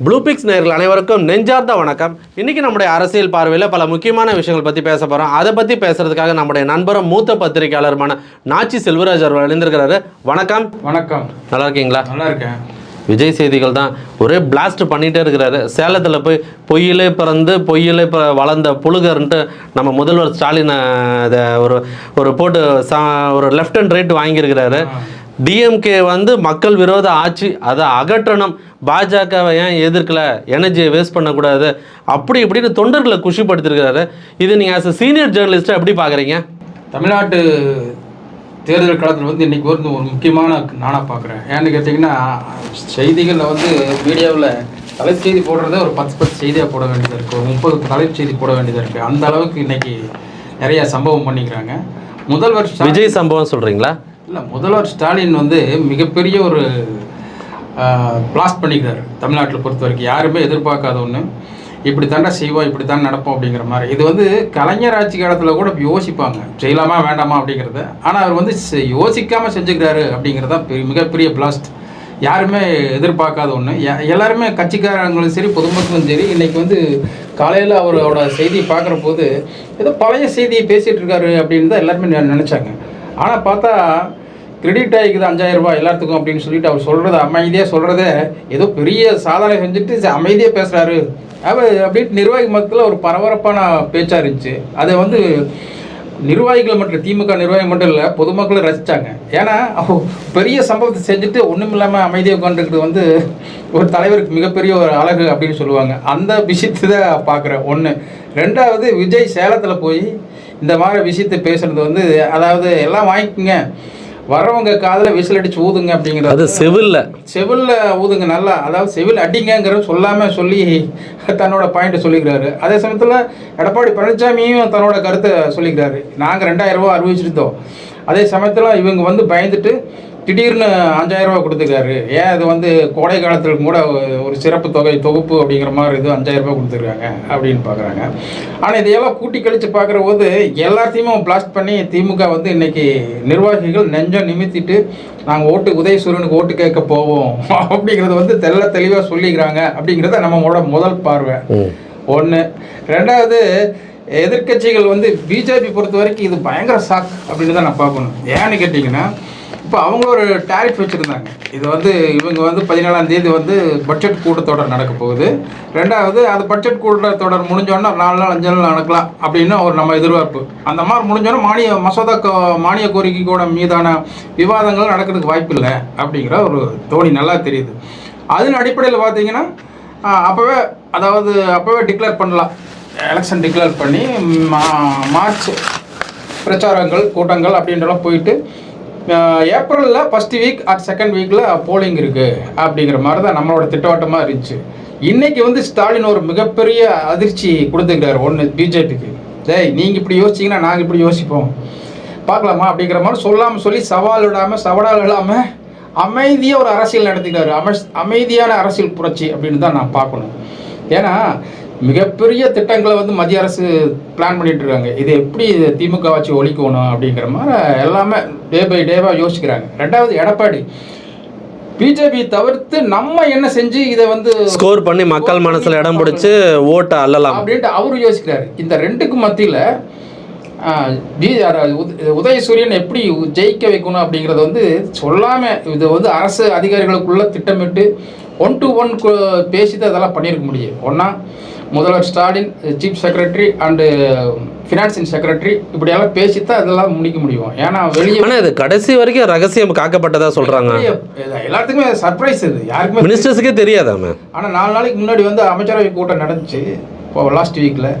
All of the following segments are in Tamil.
ப்ளூ பிக்ஸ் நேர்கள் அனைவருக்கும் நெஞ்சார்ந்த வணக்கம். இன்னைக்கு நம்முடைய அரசியல் பார்வையில் பல முக்கியமான விஷயங்கள் பற்றி பேச போகிறோம் அதை பற்றி பேசுறதுக்காக நம்முடைய நண்பரும் மூத்த பத்திரிகையாளருமான நாச்சி செல்வராஜ் அவர்கள் எழுந்திருக்கிறாரு வணக்கம். வணக்கம். நல்லா இருக்கீங்களா? நல்லா இருக்கேன் விஜய் செய்திகள் தான் ஒரே பிளாஸ்ட் பண்ணிகிட்டே இருக்கிறாரு. சேலத்தில் போய் பொய்யிலே பிறந்து பொய்யிலே வளர்ந்த புழுகர்ன்ட்டு நம்ம முதல்வர் ஸ்டாலின் அஹ், இதை ஒரு ஒரு போட்டு சா ஒரு லெஃப்ட் அண்ட் ரைட் வாங்கியிருக்கிறாரு. டிஎம்கே வந்து மக்கள் விரோத ஆட்சி அதை அகற்றணும். பாஜகவை ஏன் எதிர்க்கல? எனர்ஜியை வேஸ்ட் பண்ணக்கூடாது. அப்படி இப்படின்னு தொண்டர்களை குஷிப்படுத்திருக்கிறாரு. இது நீங்கள் ஆஸ் அ சீனியர் ஜேர்னலிஸ்ட்டாக எப்படி பார்க்குறீங்க? தமிழ்நாட்டு தேர்தல் களத்தில் வந்து இன்னைக்கு வந்து ஒரு முக்கியமான நானாக பார்க்குறேன். ஏன்னு கேட்டிங்கன்னா செய்திகளில் வந்து மீடியாவில் தலைச்செய்தி போடுறதே ஒரு பத்து பத்து செய்தியாக போட வேண்டியதாக இருக்குது ஒரு முப்பது தலைச்செய்தி போட வேண்டியதாக இருக்குது அந்த அளவுக்கு இன்னைக்கு நிறைய சம்பவம் பண்ணிக்கிறாங்க. முதல்வர் விஜய் சம்பவம் சொல்கிறீங்களா இல்லை முதல்வர் ஸ்டாலின் வந்து மிகப்பெரிய ஒரு பிளாஸ்ட் பண்ணிக்கிறார் தமிழ்நாட்டில் பொறுத்த வரைக்கும். யாருமே எதிர்பார்க்காத ஒன்று இப்படி தாண்டா செய்வோம் இப்படி தான் நடப்போம் அப்படிங்கிற மாதிரி. இது வந்து கலைஞர் ஆட்சி காலத்தில் கூட யோசிப்பாங்க. செய்யலாமா வேண்டாமா அப்படிங்கிறத. ஆனால் அவர் வந்து யோசிக்காமல் செஞ்சுக்கிறாரு அப்படிங்கிறது தான் பெரிய- மிகப்பெரிய பிளாஸ்ட் யாருமே எதிர்பார்க்காத ஒன்று எல்லாருமே கட்சிக்காரங்களும் சரி பொதுமக்களும் சரி இன்றைக்கி வந்து காலையில் அவரோட செய்தியை பார்க்குற போது ஏதோ பழைய செய்தியை பேசிகிட்டு இருக்காரு அப்படின்னு தான் எல்லாருமே நினச்சாங்க. ஆனால் பார்த்தா கிரெடிட் ஆகிக்குது அஞ்சாயிரம் ரூபாய் எல்லாத்துக்கும் அப்படின்னு சொல்லிட்டு அவர் சொல்கிறது அமைதியாக சொல்கிறதே ஏதோ பெரிய சாதனை செஞ்சுட்டு அமைதியாக பேசுகிறாரு அவர் அப்படின்ட்டு நிர்வாகி மத்தியில் ஒரு பரபரப்பான பேச்சாக இருந்துச்சு. அதை வந்து நிர்வாகிகள் மட்டும் திமுக நிர்வாகி மட்டும் இல்லை பொதுமக்களும் ரசித்தாங்க ஏன்னா அவ பெரிய சம்பவத்தை செஞ்சுட்டு ஒன்றும் இல்லாமல் அமைதியாக உட்காந்துருக்கிறது வந்து ஒரு தலைவருக்கு மிகப்பெரிய ஒரு அழகு அப்படின்னு சொல்லுவாங்க. அந்த விஷயத்தை தான் பார்க்குறேன் ஒன்று ரெண்டாவது விஜய் சேலத்தில் போய் இந்த மாதிரி விஷயத்தை பேசுறது வந்து அதாவது எல்லாம் வாங்கிக்கோங்க. வர்றவங்க காதில் விசில் அடிச்சு ஊதுங்க அது அப்படிங்கிறது செவில்ல. செவில்ல ஊதுங்க நல்லா. அதாவது செவில் அடிங்கிறத சொல்லாம சொல்லி தன்னோட பாயிண்ட்டை சொல்லிக்கிறாரு. அதே சமயத்தில் எடப்பாடி பழனிசாமியும் தன்னோட கருத்தை சொல்லிக்கிறாரு. நாங்கள் ரெண்டாயிரம் ரூபா அறிவிச்சிருந்தோம். அதே சமயத்தில் இவங்க வந்து பயந்துட்டு திடீர்னு அஞ்சாயிரம் ரூபா கொடுத்துருக்காரு. ஏன் இது வந்து கோடை காலத்தில் கூட ஒரு சிறப்பு தொகை தொகுப்பு அப்படிங்கிற மாதிரி இது அஞ்சாயிரம் ரூபாய் கொடுத்துருக்காங்க அப்படின்னு பார்க்குறாங்க ஆனால் இதையெல்லாம் கூட்டி கழித்து பார்க்குற போது எல்லாத்தையுமே பிளாஸ்ட் பண்ணி திமுக வந்து இன்னைக்கு நிர்வாகிகள் நெஞ்சம் நிமித்திட்டு நாங்கள் ஓட்டு உதயசூரனுக்கு ஓட்டு கேட்க போவோம் அப்படிங்கிறத வந்து தெள்ள தெளிவாக சொல்லிக்கிறாங்க அப்படிங்கிறத நம்மளோட முதல் பார்வை. ஒன்று ரெண்டாவது எதிர்க்கட்சிகள் வந்து பிஜேபி பொறுத்த வரைக்கும் இது பயங்கர ஷாக் அப்படின்னு தான் நான் பார்க்கணும். ஏன்னு கேட்டிங்கன்னா இப்போ அவங்க ஒரு டேரிஃப் வச்சுருந்தாங்க. இது வந்து இவங்க வந்து பதினேழாம் தேதி வந்து பட்ஜெட் கூட்டத்தொடர் நடக்க போகுது. ரெண்டாவது அது பட்ஜெட் கூட்டத்தொடர் முடிஞ்சோன்னா நாலு நாள் அஞ்சு நாள் நடக்கலாம் அப்படின்னு ஒரு நம்ம எதிர்பார்ப்பு. அந்த மாதிரி முடிஞ்சோன்னா மானிய மசோதா கோ- மானிய கோரிக்கைக்கூட மீதான விவாதங்கள் நடக்கிறதுக்கு வாய்ப்பு இல்லை அப்படிங்கிற ஒரு தோணி நல்லா தெரியுது. அதன் அடிப்படையில் பார்த்தீங்கன்னா அப்போவே அதாவது அப்போவே டிக்ளேர் பண்ணலாம். எலெக்ஷன் டிக்ளேர் பண்ணி மா- மார்ச் பிரச்சாரங்கள் கூட்டங்கள் அப்படின்றலாம் போயிட்டு ஏப்ரலில் ஃபஸ்ட் வீக் அட் செகண்ட் வீக்கில் போலிங் இருக்குது அப்படிங்கிற மாதிரி தான் நம்மளோட திட்டவட்டமாக இருந்துச்சு. இன்றைக்கி வந்து ஸ்டாலின் ஒரு மிகப்பெரிய அதிர்ச்சி கொடுத்துருக்காரு ஒன்று பிஜேபிக்கு. டேய் நீங்கள் இப்படி யோசிச்சிங்கன்னா நாங்கள் இப்படி யோசிப்போம். பார்க்கலாமா அப்படிங்கிற மாதிரி சொல்லாமல் சொல்லி சவால் விடாமல் சவடால் இல்லாமல் அமைதியாக ஒரு அரசியல் நடத்திக்கிறாரு. அம அமைதியான அரசியல் புரட்சி அப்படின்னு தான் நான் பார்க்கணும். ஏன்னா மிகப்பெரிய திட்டங்களை வந்து மத்திய அரசு பிளான் பண்ணிட்டு இருக்காங்க. இது எப்படி திமுக வச்சு ஒழிக்கணும் அப்படிங்கிற மாதிரி எல்லாமே டே பை டேவாக யோசிக்கிறாங்க. ரெண்டாவது எடப்பாடி பிஜேபி தவிர்த்து நம்ம என்ன செஞ்சு இதை வந்து ஸ்கோர் பண்ணி மக்கள் மனசுல இடம் பிடிச்சு ஓட்டை அள்ளலாம். அப்படின்ட்டு அவரு யோசிக்கிறாரு. இந்த ரெண்டுக்கு மத்தியில் உதயசூரியன் எப்படி ஜெயிக்க வைக்கணும் அப்படிங்கிறத வந்து சொல்லாம இது வந்து அரசு அதிகாரிகளுக்குள்ள திட்டமிட்டு ஒன் டு ஒன் பேசி தான் இதெல்லாம் பண்ணியிருக்க முடியும். ஒன்றா முதல்வர் Stalin chief secretary and financing secretary இப்படியெல்லாம் பேசி தான் இதெல்லாம் முடிக்க முடியும். ஏன்னா வெளியே ஆனா இது கடைசி வரைக்கும் ரகசியம் காக்கப்பட்டதா சொல்றாங்க. எல்லாத்துக்குமே சர்ப்ரைஸ் இது. யாருக்குமே மினிஸ்டர்ஸுக்கே தெரியாதாம ஆனால் நாலு நாளைக்கு முன்னாடி வந்து அமைச்சரவை கூட்டம் நடந்துச்சு. இப்போ லாஸ்ட் வீக்கில்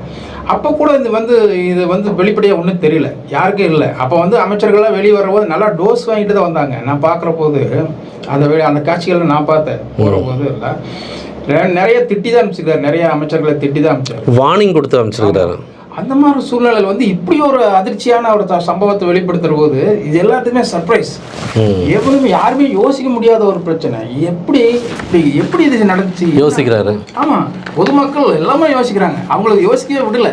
அப்போ கூட இது வந்து இது வந்து வெளிப்படையாக ஒன்றும் தெரியல. யாருக்கும் இல்லை. அப்போ வந்து அமைச்சர்கள்லாம் வெளியே வரும்போது நல்லா டோஸ் வாங்கிட்டு தான் வந்தாங்க. நான் பார்க்குற போது அந்த வெளி அந்த காட்சிகளை நான் பார்த்தேன். போகிற போது இல்லை நிறைய திட்டி தான் அனுப்பிச்சிருக்காரு. நிறைய அமைச்சர்களை திட்டி தான் அமைச்சார் வார்னிங் கொடுத்து அமைச்சிருக்கிறாரு அந்த மாதிரி சூழ்நிலையில் வந்து இப்படி ஒரு அதிர்ச்சியான ஒரு சம்பவத்தை வெளிப்படுத்துற போது இது எல்லாத்துக்குமே சர்ப்ரைஸ். எவ்வளவு யாருமே யோசிக்க முடியாத ஒரு பிரச்சனை. எப்படி இப்படி எப்படி இது நடந்துச்சு? யோசிக்கிறாரு. ஆமா. பொதுமக்கள் எல்லாமே யோசிக்கிறாங்க. அவங்களுக்கு யோசிக்கவே விடல.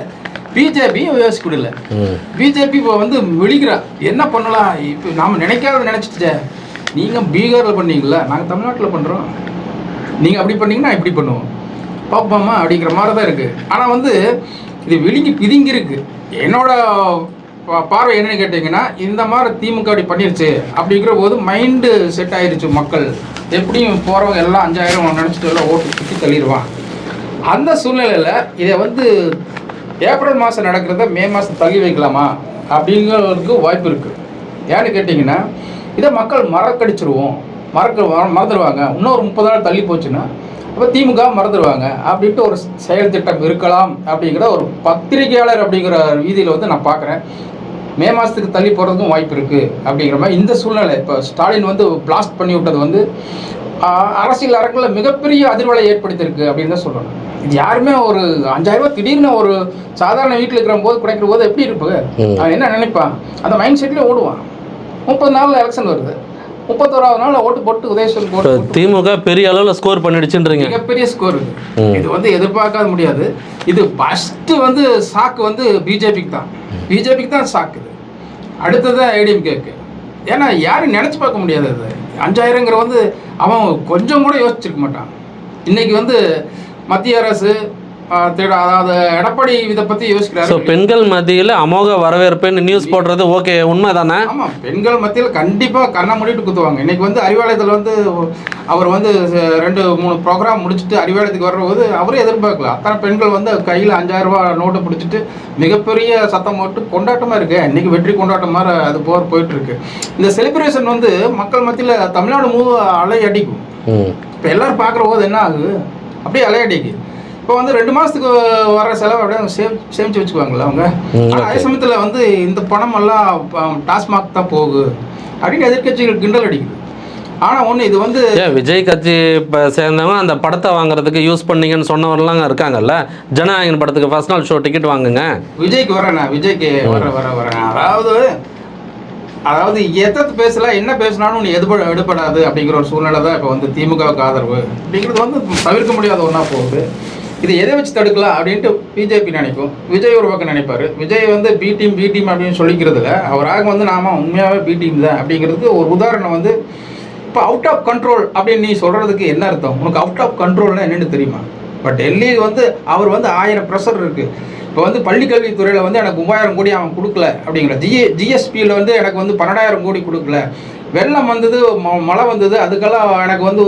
பிஜேபி யோசிக்க விடல. பிஜேபி இப்போ வந்து விழிக்கிறா. என்ன பண்ணலாம்? இப்போ நாம நினைக்காத நினைச்சிட்டே நீங்க பீகார்ல பண்ணீங்களா நாங்க தமிழ்நாட்டுல பண்றோம். நீங்கள் அப்படி பண்ணீங்கன்னா இப்படி பண்ணுவோம் பார்ப்போமா அப்படிங்கிற மாதிரி தான் இருக்குது ஆனால் வந்து இது விழுங்கி பிதுங்கி இருக்கு என்னோட பார்வை என்னன்னு கேட்டிங்கன்னா இந்த மாதிரி திமுக அப்படி பண்ணிருச்சு. அப்படிங்கிற போது மைண்டு செட் ஆயிடுச்சு மக்கள். எப்படியும் போகிறவங்க எல்லாம் அஞ்சாயிரம் நினச்சிட்டு எல்லாம் ஓட்டு சுற்றி தள்ளிடுவான் அந்த சூழ்நிலையில் இதை வந்து ஏப்ரல் மாதம் நடக்கிறத மே மாதம் தள்ளி வைக்கலாமா? அப்படிங்கிறதுக்கு வாய்ப்பு இருக்குது ஏன்னு கேட்டிங்கன்னா இதை மக்கள் மறக்கடிச்சிருவோம். மறக்க மற- மறந்துடுவாங்க இன்னொரு முப்பது நாள் தள்ளி போச்சுன்னா அப்போ திமுக மறந்துடுவாங்க அப்படின்ட்டு ஒரு செயல் திட்டம் இருக்கலாம் அப்படிங்கிற ஒரு பத்திரிகையாளர் அப்படிங்கிற ரீதியில் வந்து நான் பார்க்குறேன் மே மாதத்துக்கு தள்ளி போகிறதுக்கும் வாய்ப்பு இருக்குது அப்படிங்கிற மாதிரி இந்த சூழ்நிலை. இப்போ ஸ்டாலின் வந்து பிளாஸ்ட் பண்ணி விட்டது வந்து அரசியல் அரங்கில் மிகப்பெரிய அதிர்வலை ஏற்படுத்தியிருக்கு அப்படின்னு தான் சொல்லணும். இது யாருமே ஒரு அஞ்சாயிரம் ரூபாய் திடீர்னு ஒரு சாதாரண வீட்டில் இருக்கிற போது கிடைக்கிற போது எப்படி இருப்பு ம். அவன் என்ன நினைப்பான்? அந்த மைண்ட் செட்லேயே ஓடுவான். முப்பது நாளில் எலெக்ஷன் வருது. முப்பத்தோராவது நாள் ஓட்டு போட்டு உதயசூரன் போட்டு திமுக பெரிய அளவில் ஸ்கோர் பண்ணிடுச்சுன்றீங்க. மிகப்பெரிய ஸ்கோர் இது வந்து எதிர்பார்க்காத முடியாது. இது ஃபஸ்ட்டு வந்து சாக்கு வந்து பிஜேபிக்கு தான். பிஜேபிக்கு தான் சாக்கு இது. அடுத்தது ஏடிஎம்கேக்கு ஏன்னா யாரும் நினச்சி பார்க்க முடியாது அது. அஞ்சாயிரங்கிற வந்து அவன் கொஞ்சம் கூட யோசிச்சிருக்க மாட்டான். இன்னைக்கு வந்து மத்திய அரசு ஆ, திட- அதாவது எடப்பாடி இதை பற்றி ஸோ யோசிக்கிறாரு பெண்கள் மத்தியில் அமோக வரவேற்புன்னு நியூஸ் போடுறது ஓகே உண்மை தானே ஆமாம் பெண்கள் மத்தியில் கண்டிப்பாக கண்ணை மூடிட்டு குத்துவாங்க. இன்னைக்கு வந்து அறிவாலயத்தில் வந்து அவர் வந்து ரெண்டு மூணு ப்ரோக்ராம் முடிச்சுட்டு அறிவாலயத்துக்கு வர்றபோது அவரே எதிர்பார்க்கல. அத்தனை பெண்கள் வந்து கையில் அஞ்சாயிரம் ரூபாய் நோட்டை பிடிச்சிட்டு மிகப்பெரிய சத்தம் போட்டு கொண்டாட்டமாக இருக்கு. இன்னைக்கு வெற்றி கொண்டாட்டம் மாதிரி அது போர் போயிட்டு இருக்கு இந்த செலிப்ரேஷன் வந்து மக்கள் மத்தியில் தமிழ்நாடு மூ அலை அடிக்கும் ம். இப்போ எல்லாரும் பார்க்குற போது என்ன ஆகுது? அப்படியே அலையடிக்கு. இப்போ வந்து ரெண்டு மாதத்துக்கு வர செலவு அப்படியே சேம் சேமித்து வச்சுக்குவாங்களா அவங்க? ஆனால் அதே சமயத்தில் வந்து இந்த பணம் எல்லாம் டாஸ்மாக் தான் போகுது. அப்படின்னு எதிர்க்கட்சிகள் கிண்டல் அடிக்குது. ஆனால் ஒன்று இது வந்து விஜய் கட்சி இப்போ சேர்ந்தவங்க அந்த படத்தை வாங்குறதுக்கு யூஸ் பண்ணீங்கன்னு சொன்னவரெல்லாம் இருக்காங்கல்ல? ஜனநாயகன் படத்துக்கு ஃபர்ஸ்ட் நாள் ஷோ டிக்கெட் வாங்குங்க. விஜய்க்கு வரேண்ணா விஜய்க்கு வர வர வரேன் அதாவது அதாவது எத்தத்து பேசல என்ன பேசினாலும் நீ எதுபட எடுபடாது அப்படிங்கிற ஒரு சூழ்நிலை தான் இப்போ வந்து திமுகவுக்கு ஆதரவு. அப்படிங்கிறது வந்து தவிர்க்க முடியாத ஒன்றா போகுது. இது எதை வச்சு தடுக்கலாம் அப்படின்ட்டு பிஜேபி நினைக்கும். விஜய் ஒரு பக்கம் நினைப்பாரு. விஜய் வந்து பி டீம் பி டீம் அப்படின்னு சொல்லிக்கிறதுல அவராக வந்து நாம உண்மையாகவே பி டீம் தான் அப்படிங்கிறதுக்கு ஒரு உதாரணம் வந்து இப்போ அவுட் ஆஃப் கண்ட்ரோல் அப்படின்னு நீ சொல்கிறதுக்கு என்ன அர்த்தம்? உனக்கு அவுட் ஆஃப் கண்ட்ரோல்னா என்னென்னு தெரியுமா? பட் டெல்லி வந்து அவர் வந்து ஆயிரம் ப்ரெஷர் இருக்குது இப்போ வந்து பள்ளிக்கல்வித்துறையில் வந்து எனக்கு மூவாயிரம் கோடி அவன் கொடுக்கல அப்படிங்கிற ஜிஏ ஜிஎஸ்பியில் வந்து எனக்கு வந்து பன்னெண்டாயிரம் கோடி கொடுக்கல. வெள்ளம் வந்தது ம- மழை வந்தது அதுக்கெல்லாம் எனக்கு வந்து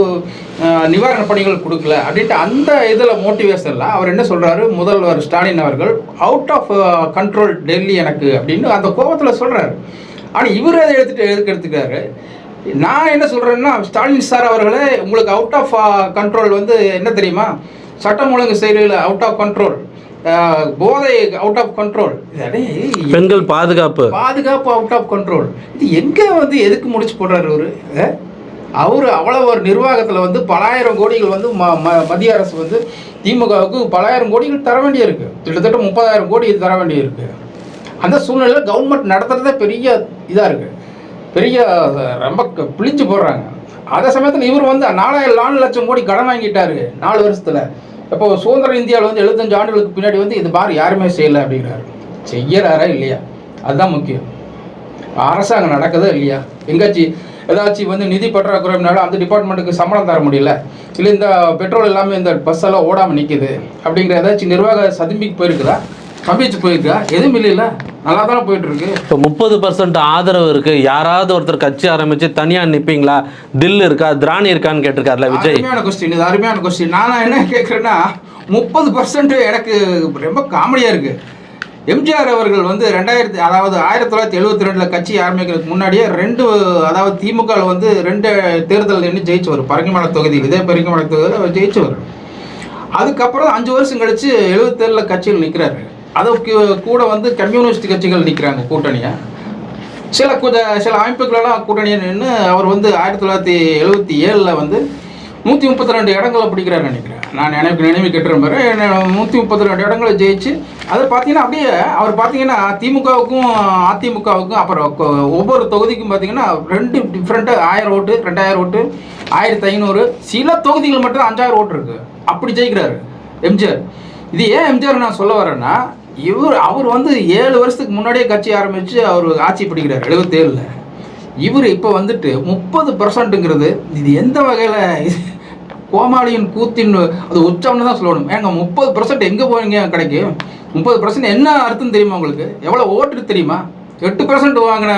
நிவாரண பணிகள் கொடுக்கல அப்படின்ட்டு அந்த இதில் மோட்டிவேஷனில் அவர் என்ன சொல்கிறாரு முதல்வர் ஸ்டாலின் அவர்கள் அவுட் ஆஃப் கண்ட்ரோல் டெல்லி எனக்கு அப்படின்னு அந்த கோபத்தில் சொல்கிறாரு ஆனால் இவர் அதை எடுத்துகிட்டு எதுக்கு எடுத்துக்கிறாரு? நான் என்ன சொல்கிறேன்னா ஸ்டாலின் சார் அவர்களே உங்களுக்கு அவுட் ஆஃப் கண்ட்ரோல் வந்து என்ன தெரியுமா? சட்டம் ஒழுங்கு செயலில் அவுட் ஆஃப் கண்ட்ரோல் போதை அவுட் ஆஃப் கண்ட்ரோல் பெண்கள் பாதுகாப்பு. பாதுகாப்பு அவுட் ஆஃப் கண்ட்ரோல் இது எங்கே வந்து எதுக்கு முடிச்சு போடுறாரு அவரு? அவர் அவ்வளோ ஒரு நிர்வாகத்தில் வந்து பலாயிரம் கோடிகள் வந்து ம ம- மத்திய அரசு வந்து திமுகவுக்கு பலாயிரம் கோடிகள் தர வேண்டியிருக்கு. கிட்டத்தட்ட முப்பதாயிரம் கோடி தர வேண்டியிருக்கு. அந்த சூழ்நிலையில் கவர்மெண்ட் நடத்துறதே பெரிய இதாக இருக்குது பெரிய ரொம்ப பிழிஞ்சு போடுறாங்க. அதே சமயத்தில் இவர் வந்து நாலாயிரம் நாலு லட்சம் கோடி கடன் வாங்கிட்டாரு நாலு வருஷத்தில். இப்போ சுதந்திர இந்தியாவில் வந்து எழுபத்தஞ்சு ஆண்டுகளுக்கு பின்னாடி வந்து இது மாதிரி யாருமே செய்யலை அப்படிங்கிறாரு. செய்யறாரா இல்லையா? அதுதான் முக்கியம். அரசாங்கம் நடக்குதா இல்லையா? எங்காச்சும் ஏதாச்சும் வந்து நிதி பற்றாக்குறைனால அந்த டிபார்ட்மெண்ட்டுக்கு சம்பளம் தர முடியல. இல்லை இந்த பெட்ரோல் எல்லாமே இந்த பஸ் எல்லாம் ஓடாமல் நிற்குது அப்படிங்கிற ஏதாச்சும் நிர்வாக சதும்பிக்கு போயிருக்குதா? கம்பிச்சு போயிருக்கா எதுவும் இல்லைல்ல? நல்லா தானே போயிட்டு இருக்கு இப்போ முப்பது பர்சன்ட் ஆதரவு இருக்கு. யாராவது ஒருத்தர் கட்சி ஆரம்பிச்சு தனியா நிப்பீங்களா? தில் இருக்கா? திராணி இருக்கான்னு கேட்டிருக்காருல விஜய். அருமையான கொஸ்டின் இது அருமையான கொஸ்டின் நான் என்ன கேட்குறேன்னா முப்பது பர்சன்ட் எனக்கு ரொம்ப காமெடியாக இருக்குது எம்ஜிஆர் அவர்கள் வந்து ரெண்டாயிரத்தி அதாவது ஆயிரத்தி தொள்ளாயிரத்தி எழுபத்தி ரெண்டில் கட்சி ஆரம்பிக்கிறதுக்கு முன்னாடியே ரெண்டு அதாவது திமுகவில் வந்து ரெண்டு தேர்தல் நின்று ஜெயிச்சவர். பரங்கிமலை தொகுதியில் இதே பரங்கிமலை தொகுதியில் அவர் ஜெயிச்சவர். அதுக்கப்புறம் அஞ்சு வருஷம் கழிச்சு எழுபத்தேழில் கட்சியில் நிற்கிறாரு அதுக்கு கூட வந்து கம்யூனிஸ்ட் கட்சிகள் நிற்கிறாங்க கூட்டணியாக சில குத சில அமைப்புகளெல்லாம் கூட்டணியை நின்று அவர் வந்து ஆயிரத்தி தொள்ளாயிரத்தி எழுபத்தி ஏழில் வந்து நூற்றி முப்பத்தி ரெண்டு இடங்களை பிடிக்கிறாரு நினைக்கிறேன். நான் எனக்கு நினைவு கட்டுற மாதிரி நூற்றி முப்பத்தி ரெண்டு இடங்களை ஜெயிச்சு அது பார்த்தீங்கன்னா அப்படியே அவர் பார்த்தீங்கன்னா திமுகவுக்கும் அதிமுகவுக்கும் அப்புறம் ஒவ்வொரு தொகுதிக்கும் பார்த்தீங்கன்னா ரெண்டு டிஃப்ரெண்ட்டாக ஆயிரம் ஓட்டு ரெண்டாயிரம் ஓட்டு ஆயிரத்தி ஐநூறு. சில தொகுதிகள் மட்டும் அஞ்சாயிரம் ஓட்டு இருக்குது அப்படி ஜெயிக்கிறாரு. எம்ஜிஆர். இது ஏன் எம்ஜிஆர் நான் சொல்ல வரேன்னா இவர் அவர் வந்து ஏழு வருஷத்துக்கு முன்னாடியே கட்சி ஆரம்பித்து அவர் ஆட்சி பிடிக்கிறார் எழுபத்தேழில். இவர் இப்போ வந்துட்டு முப்பது பர்சன்ட்டுங்கிறது இது எந்த வகையில் கோமாளியின் கூத்தின் அது உச்சம்னு தான் சொல்லணும். ஏங்க முப்பது பர்சன்ட் எங்கே போவீங்க கிடைக்கும் முப்பது பர்சன்ட் என்ன அர்த்தம் தெரியுமா உங்களுக்கு? எவ்வளோ ஓட்டு தெரியுமா? எட்டு பர்சன்ட் வாங்கின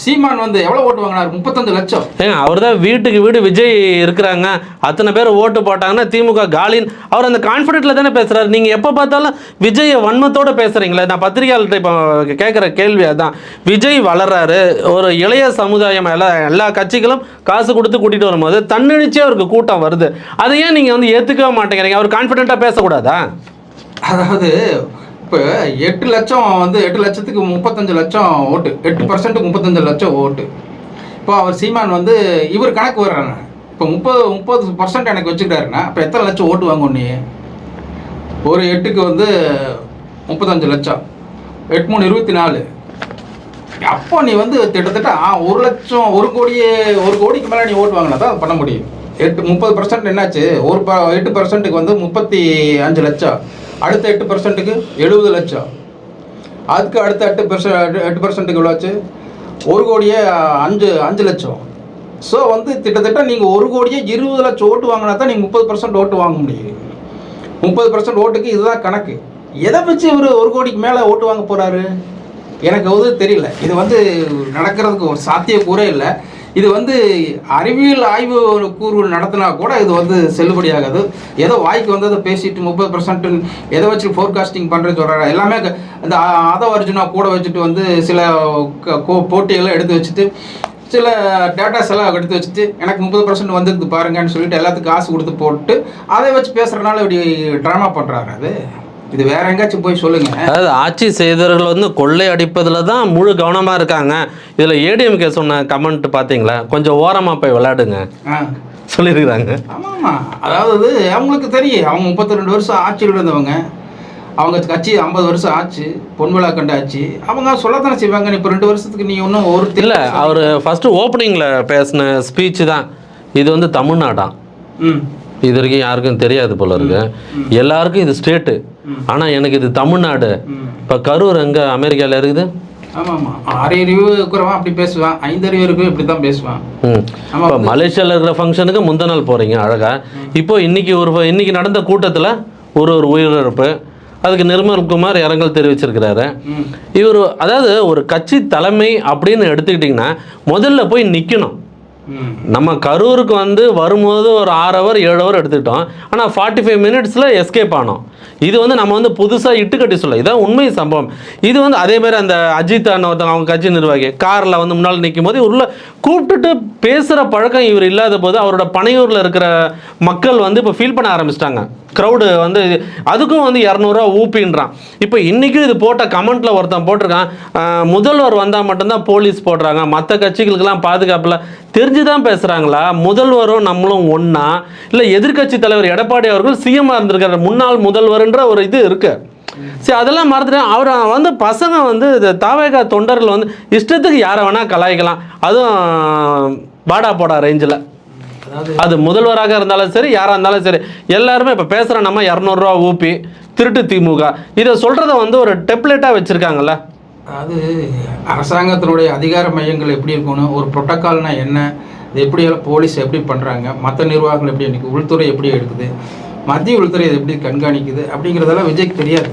சீமான் வந்து எவ்வளோ ஓட்டு வாங்கினார்? முப்பத்தஞ்சு லட்சம். ஏங்க அவர் தான் வீட்டுக்கு வீடு விஜய் இருக்கிறாங்க. அத்தனை பேர் ஓட்டு போட்டாங்கன்னா திமுக காலின் அவர் அந்த கான்ஃபிடென்ட்ல தானே பேசுறாரு. நீங்க எப்போ பார்த்தாலும் விஜயை வன்மத்தோட பேசுறீங்களே? நான் பத்திரிகையாளர்கிட்ட இப்போ கேட்குற கேள்வி அதான். விஜய் வளர்றாரு. ஒரு இளைய சமுதாயம் எல்லா எல்லா கட்சிகளும் காசு கொடுத்து கூட்டிட்டு வரும்போது தன்னெழுச்சியாக அவருக்கு கூட்டம் வருது. அதை ஏன் நீங்க வந்து ஏத்துக்கவே மாட்டேங்கிறீங்க? அவர் கான்ஃபிடென்ட்டாக பேசக்கூடாதா? அதாவது இப்போ எட்டு லட்சம் வந்து எட்டு லட்சத்துக்கு முப்பத்தஞ்சு லட்சம் ஓட்டு எட்டு பர்சன்ட்டுக்கு முப்பத்தஞ்சு லட்சம் ஓட்டு. இப்போ அவர் சீமான் வந்து இவர் கணக்கு வர்றாங்க இப்போ முப்பது முப்பது பர்சன்ட் எனக்கு வச்சுக்கிட்டாருன்னா இப்போ எத்தனை லட்சம் ஓட்டு வாங்கும் நீ ஒரு எட்டுக்கு வந்து முப்பத்தஞ்சு லட்சம். எட்டு மூணு இருபத்தி நாலு அப்போ நீ வந்து கிட்டத்தட்ட ஒரு லட்சம் ஒரு கோடியே ஒரு கோடிக்கு மேலே நீ ஓட்டு வாங்கினா தான் பண்ண முடியும். எட்டு முப்பது பர்சன்ட் என்னாச்சு? ஒரு ப எட்டு பர்சன்ட்டுக்கு வந்து முப்பத்தி அஞ்சு லட்சம். அடுத்த எட்டு பர்சன்ட்டுக்கு எழுபது லட்சம். அதுக்கு அடுத்த எட்டு பர்சன்ட் எட்டு பர்சன்ட்டுக்கு எவ்வளோ ஆச்சு ஒரு கோடியே அஞ்சு அஞ்சு லட்சம். ஸோ வந்து கிட்டத்தட்ட நீங்கள் ஒரு கோடியே இருபது லட்சம் ஓட்டு வாங்கினா தான் நீங்கள் முப்பது பர்சன்ட் ஓட்டு வாங்க முடியும். முப்பது பர்சன்ட் ஓட்டுக்கு இதுதான் கணக்கு. எதை வச்சு இவர் ஒரு கோடிக்கு மேலே ஓட்டு வாங்க போகிறாரு எனக்கு வந்து தெரியல. இது வந்து நடக்கிறதுக்கு ஒரு சாத்தியக்கூறே இல்லை. இது வந்து அறிவியல் ஆய்வு கூறு நடத்தினா கூட இது வந்து செல்லுபடியாகாது. ஏதோ வாய்க்கு வந்ததை பேசிட்டு முப்பது பர்சன்ட் எதை வச்சு ஃபோர்காஸ்டிங் பண்ணுறேன்னு சொல்கிறாங்க எல்லாமே இந்த ஆதவ அர்ஜுனா கூட வச்சுட்டு வந்து சில க- கோ- போட்டியெல்லாம் எடுத்து வச்சுட்டு சில டேட்டாஸ் எல்லாம் எடுத்து வச்சுட்டு எனக்கு முப்பது பர்சன்ட் வந்துருக்கு பாருங்கன்னு சொல்லிட்டு எல்லாத்துக்கும் காசு கொடுத்து போட்டு அதை வச்சு பேசுகிறனால இப்படி ட்ராமா பண்ணுறாரு அது. இது வேற எங்கேயாச்சும் போய் சொல்லுங்க. அதாவது ஆட்சி செய்தவர்கள் வந்து கொள்ளை அடிப்பதில் தான் முழு கவனமாக இருக்காங்க. இதில் ஏடிஎம்கே சொன்ன கமெண்ட் பார்த்தீங்களா கொஞ்சம் ஓரமாக போய் விளையாடுங்க. சொல்லியிருக்கிறாங்க. ஆமாம்மா. அதாவது அவங்களுக்கு தெரியும். அவங்க முப்பத்தி ரெண்டு வருஷம் ஆட்சியில் இருந்தவங்க. அவங்க கட்சி ஐம்பது வருஷம் ஆச்சு. பொன்விழா கண்ட ஆச்சு. அவங்க சொல்லத்தானே செய்வாங்க. இப்போ ரெண்டு வருஷத்துக்கு நீ இன்னும் ஒரு இல்லை அவர் ஃபஸ்ட்டு ஓப்பனிங்கில் பேசின ஸ்பீச் தான். இது வந்து தமிழ்நாடாம் ம். இது வரைக்கும் யாருக்கும் தெரியாது போல இருக்கு. எல்லாருக்கும் இது ஸ்டேட்டு. ஆனால் எனக்கு இது தமிழ்நாடு. இப்போ கரூர் எங்கே அமெரிக்காவில் இருக்குது? ஆமாம் ஆமாம் ஆறு அறிவு இருக்கிறவன் அப்படி பேசுவான் ஐந்து அறிவு இருக்கும் இப்படி தான் பேசுவான் ம். ஆமா, இப்போ மலேசியாவில் இருக்கிற ஃபங்க்ஷனுக்கு முந்த நாள் போகிறீங்க அழகா. இப்போ இன்னைக்கு ஒரு இன்னைக்கு நடந்த கூட்டத்தில் ஒரு ஒரு உயிரிழப்பு. அதுக்கு நிர்மல் குமார் இரங்கல் தெரிவிச்சிருக்கிறாரு. இவர் அதாவது ஒரு கட்சி தலைமை அப்படின்னு எடுத்துக்கிட்டிங்கன்னா முதல்ல போய் நிற்கணும் நம்ம கரூருக்கு வந்து வரும்போது ஒரு ஆறு ஹவர் ஏழு ஹவர் எடுத்துக்கிட்டோம். ஆனால் ஃபார்ட்டி ஃபைவ் மினிட்ஸில் எஸ்கேப் ஆனோம். இது வந்து நம்ம வந்து புதுசாக இட்டுக்கட்டி சொல்ல இதான் உண்மை சம்பவம். இது வந்து அதே மாதிரி அந்த அஜித் அண்ணன் ஒருத்தவங்க அவங்க கட்சி நிர்வாகி காரில் வந்து முன்னால் நிற்கும் போது உள்ள கூப்பிட்டுட்டு பேசுகிற பழக்கம் இவர் இல்லாத போது அவரோட பனையூரில் இருக்கிற மக்கள் வந்து இப்போ ஃபீல் பண்ண ஆரம்பிச்சிட்டாங்க. க்ரௌடு வந்து அதுக்கும் வந்து இரநூறுவா ஊப்பின்றான். இப்போ இன்றைக்கும் இது போட்ட கமெண்ட்டில் ஒருத்தன் போட்டிருக்கான். முதல்வர் வந்தால் மட்டும்தான் போலீஸ் போடுறாங்க. மற்ற கட்சிகளுக்கெல்லாம் பாதுகாப்பில் தெரிஞ்சு தான் பேசுகிறாங்களா முதல்வரும் நம்மளும் ஒன்றா இல்லை எதிர்க்கட்சி தலைவர் எடப்பாடி அவர்கள் சிஎம்மாக இருந்திருக்காரு. முன்னாள் முதல்வர்ன்ற ஒரு இது இருக்குது சரி அதெல்லாம் மறந்துட்டேன். அவர் வந்து பசங்க வந்து இந்த தாவேகா தொண்டர்கள் வந்து இஷ்டத்துக்கு யாரை வேணால் கலாய்க்கலாம். அதுவும் பாடா போடா ரேஞ்சில் அது முதல்வராக இருந்தாலும் சரி யாராக இருந்தாலும் சரி எல்லாருமே இப்போ பேசுகிற நம்ம இரநூறுவா ஊப்பி திருட்டு திமுக. இதை சொல்கிறத வந்து ஒரு டெப்லெட்டாக வச்சுருக்காங்கல்ல? அதாவது அரசாங்கத்தினுடைய அதிகார மையங்கள் எப்படி இருக்கணும் ஒரு புரோட்டோக்கால்னா என்ன இது எப்படி எல்லாம் போலீஸ் எப்படி பண்ணுறாங்க மற்ற நிர்வாகங்கள் எப்படி இன்றைக்கி உள்துறை எப்படி எடுக்குது மத்திய உள்துறை இதை எப்படி கண்காணிக்குது அப்படிங்கிறதெல்லாம் விஜய்க்கு தெரியாது.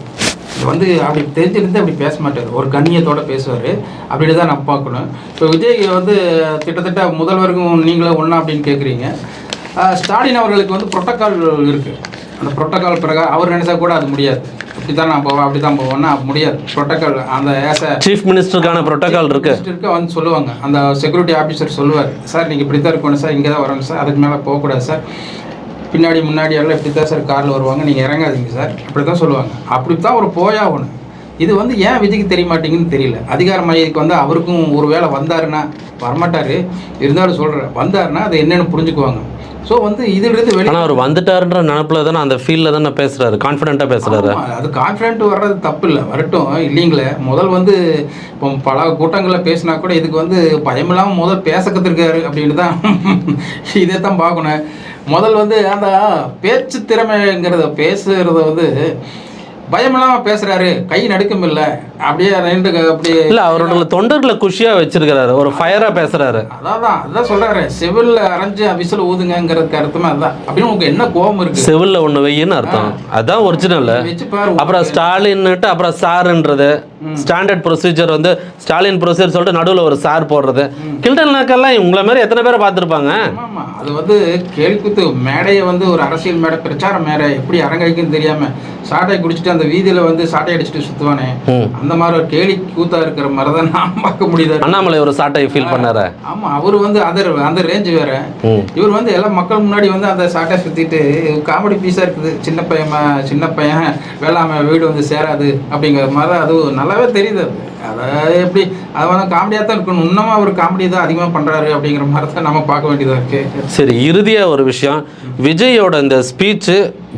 வந்து அப்படி தெரிஞ்சிருந்து அப்படி பேச மாட்டார். ஒரு கண்ணியத்தோட பேசுவார். அப்படி தான் நான் பார்க்கணும். இப்போ விஜய் வந்து கிட்டத்தட்ட முதல்வருக்கும் நீங்களும் ஒன்றா அப்படின்னு கேட்குறீங்க ஸ்டாலின் அவர்களுக்கு வந்து புரோட்டோக்கால் இருக்குது அந்த புரோட்டோக்கால் பிரகாரம் அவர் நினைச்சா கூட அது முடியாது. இப்படி தான் நான் போவேன் அப்படி தான் போவேன்னா முடியாது. புரோட்டோக்கால் அந்த ஏச சீஃப் மினிஸ்டருக்கான புரோட்டோகால் இருக்கு. இருக்க வந்து சொல்லுவாங்க. அந்த செக்யூரிட்டி ஆஃபீஸர் சொல்லுவார். சார் நீங்கள் இப்படி தான் இருக்கணும் சார். இங்கே தான் வரணும் சார். அதுக்கு மேலே போகக்கூடாது சார். பின்னாடி முன்னாடி எல்லாம் இப்படி தான் சார் காரில் வருவாங்க. நீங்கள் இறங்காதீங்க சார். அப்படி தான் சொல்லுவாங்க. அப்படி தான் ஒரு போயாகணும் இது வந்து ஏன் விஜய்க்கு தெரிய மாட்டேங்குன்னு தெரியல. அதிகார மையத்துக்கு வந்து அவருக்கும் ஒரு வேளை வந்தாருன்னா வரமாட்டார். இருந்தாலும் சொல்கிறேன் வந்தாருன்னா அது என்னென்னு புரிஞ்சுக்குவாங்க. ஸோ வந்து இதிலிருந்து வெளியே ஆனால் அவர் வந்துட்டாருன்ற நினப்பில் தானே அந்த ஃபீல்டில் தானே பேசுகிறாரு கான்ஃபிடென்ட்டாக பேசுகிறாரு அது கான்ஃபிடென்ட் வர்றது தப்பு இல்லை வரட்டும் இல்லைங்களே. முதல் வந்து இப்போ பல கூட்டங்களில் பேசினா கூட இதுக்கு வந்து பயமில்லாமல் முதல் பேச கற்றுருக்காரு அப்படின்னு தான் இதை தான் பார்க்கணும். முதல் வந்து அந்த பேச்சு திறமைங்கிறத பேசுகிறத வந்து பயமில்லாமல் பேசுகிறாரு கை நடுக்கம் இல்லை. அப்படியே ரெண்டு அப்படியே இல்ல அவரோட தொண்டர்களை குஷியா வச்சிருக்கிறாரு ஒரு ஃபயரா பேசுறாரு. அதான் அதான் சொல்றாரு செவில்ல அரைஞ்சு விசில் ஊதுங்கிறதுக்கு அர்த்தமே அதான். அப்படின்னு உங்களுக்கு என்ன கோபம் இருக்கு? செவில்ல ஒண்ணு வையின்னு அர்த்தம். அதான் ஒரிஜினல் அப்புறம் ஸ்டாலின்னுட்டு அப்புறம் சாருன்றது. ஸ்டாண்டர்ட் ப்ரொசீஜர் வந்து ஸ்டாலின் ப்ரொசீஜர் சொல்லிட்டு நடுவுல ஒரு சார் போடுறது. கில்டன் நாக்கெல்லாம் உங்களை மாதிரி எத்தனை பேரை பார்த்துருப்பாங்க? அது வந்து கேலிக்கூத்து மேடையை வந்து ஒரு அரசியல் மேடை பிரச்சார மேடை எப்படி அரங்கடிக்குன்னு தெரியாம சாட்டை குடிச்சிட்டு அந்த வீதியில வந்து சாட்டை அடிச்சுட்டு சுத்துவானே. அந்த மாதிரி ஒரு கேலி கூத்தா இருக்கிற மாதிரி தான் நான் பார்க்க முடியுது. அண்ணாமலை ஒரு சாட்டை ஃபீல் பண்ணாரு? ஆமா அவர் வந்து அதர் அந்த ரேஞ்ச் வேற. இவர் வந்து எல்லா மக்கள் முன்னாடி வந்து அந்த சாட்டை சுத்திட்டு காமெடி பீஸா இருக்குது. சின்ன பையன் சின்ன பையன் வேளாமை வீடு வந்து சேராது அப்படிங்கிற மாதிரி அது நல்லாவே தெரியுது. அது அதை எப்படி அது வந்து காமெடியாக தான் இருக்கணும். இன்னமும் அவர் காமெடி தான் அதிகமாக பண்றாரு அப்படிங்கிற மாதிரி தான் நம்ம பார்க்க வேண்டியதா இருக்கு. சரி இறுதியா ஒரு விஷயம். விஜயோட இந்த ஸ்பீச்சு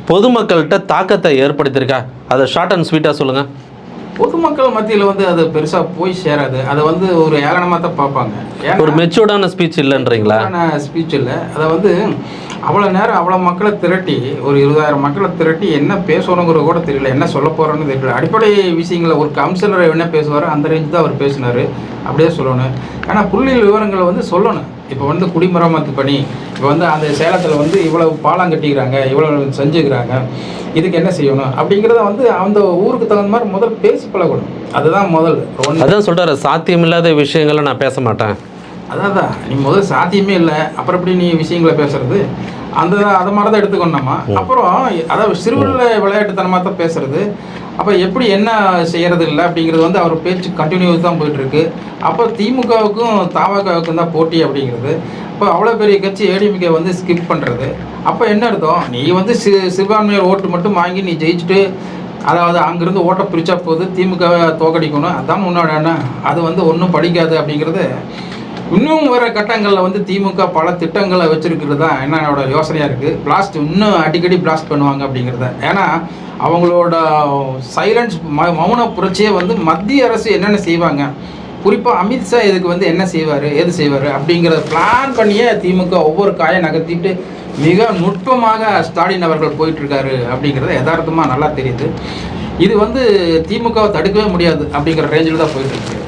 பொதுமக்கள்கிட்ட தாக்கத்தை ஏற்படுத்தியிருக்கா? அதை ஷார்ட் அண்ட் ஸ்வீட்டா சொல்லுங்க. பொதுமக்கள் மத்தியில் வந்து அது பெருசாக போய் சேராது. அதை வந்து ஒரு ஏளனமாக தான் பார்ப்பாங்க. ஒரு மெச்சூர்டான ஸ்பீச் இல்லைன்றீங்களா? ஸ்பீச் இல்லை. அதை வந்து அவ்வளோ நேரம் அவ்வளோ மக்களை திரட்டி ஒரு இருபதாயிரம் மக்களை திரட்டி என்ன பேசணுங்கிறது கூட தெரியல. என்ன சொல்ல போகிறோன்னு தெரியல. அடிப்படை விஷயங்களை ஒரு கவுன்சிலர் என்ன பேசுவார்? அந்த ரேஞ்ச் தான் அவர் பேசினார். அப்படியே சொல்லணும். ஆனால் புள்ளியல் விவரங்களை வந்து சொல்லணும். இப்போ வந்து குடிமராமத்து பணி இப்போ வந்து அந்த சேலத்தில் வந்து இவ்வளவு பாலம் கட்டிக்கிறாங்க இவ்வளவு செஞ்சுக்கிறாங்க. இதுக்கு என்ன செய்யணும்? அப்படிங்கிறத வந்து அந்த ஊருக்கு தகுந்த மாதிரி முதல் பேசி பழகணும். அதுதான் முதல். ஒன்று அதான் சொல்கிறார் சாத்தியமில்லாத விஷயங்களை நான் பேச மாட்டேன். அதான் தான் நீ முதல் சாத்தியமே இல்லை. அப்புறம் எப்படி நீ விஷயங்களை பேசுறது? அந்த அதை மாதிரி தான் எடுத்துக்கணுமா அப்புறம் அதாவது சிறுவர்கள விளையாட்டுத்தனமாக தான் பேசுறது. அப்போ எப்படி என்ன செய்யறது இல்லை அப்படிங்கிறது வந்து அவர் பேச்சு கண்டினியூ தான் போயிட்டு இருக்கு அப்போ திமுகவுக்கும் தாவகவுக்கும் தான் போட்டி அப்படிங்கிறது. இப்போ அவ்வளோ பெரிய கட்சி ஏடிஎம்கே வந்து ஸ்கிப் பண்ணுறது அப்போ என்ன அர்த்தம்? நீ வந்து சி சிறுபான்மையர் ஓட்டு மட்டும் வாங்கி நீ ஜெயிச்சுட்டு அதாவது அங்கிருந்து ஓட்டை பிரிச்சா போது திமுக தோக்கடிக்கணும். அதான் உன்னோட அது வந்து ஒன்றும் படிக்காது அப்படிங்கிறது இன்னும் வர கட்டங்களில் வந்து திமுக பல திட்டங்களை வச்சிருக்கிறது தான். என்னோட யோசனையாக இருக்குது பிளாஸ்ட் இன்னும் அடிக்கடி பிளாஸ்ட் பண்ணுவாங்க அப்படிங்கிறத. ஏன்னா அவங்களோட சைலன்ஸ் ம மௌன புரட்சியே வந்து மத்திய அரசு என்னென்ன செய்வாங்க? குறிப்பாக அமித்ஷா இதுக்கு வந்து என்ன செய்வார்? எது செய்வார்? அப்படிங்கிறத பிளான் பண்ணியே திமுக ஒவ்வொரு காயை நகர்த்திட்டு மிக நுட்பமாக ஸ்டாலின் அவர்கள் போயிட்டுருக்காரு அப்படிங்கிறத அப்படிங்கிறது யதார்த்தமாக நல்லா தெரியுது. இது வந்து திமுகவை தடுக்கவே முடியாது அப்படிங்கிற ரேஞ்சில் தான் போயிட்டுருக்கு.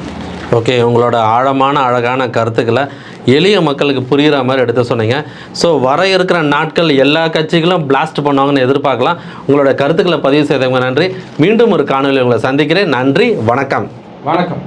ஓகே உங்களோட ஆழமான அழகான கருத்துக்களை எளிய மக்களுக்கு புரிகிற மாதிரி எடுத்து சொன்னீங்க. ஸோ வர இருக்கிற நாட்கள் எல்லா கட்சிகளும் பிளாஸ்ட் பண்ணுவாங்கன்னு எதிர்பார்க்கலாம். உங்களோட கருத்துக்களை பதிவு செய்தவங்க நன்றி. மீண்டும் ஒரு காணொலி உங்களை சந்திக்கிறேன். நன்றி வணக்கம். வணக்கம்.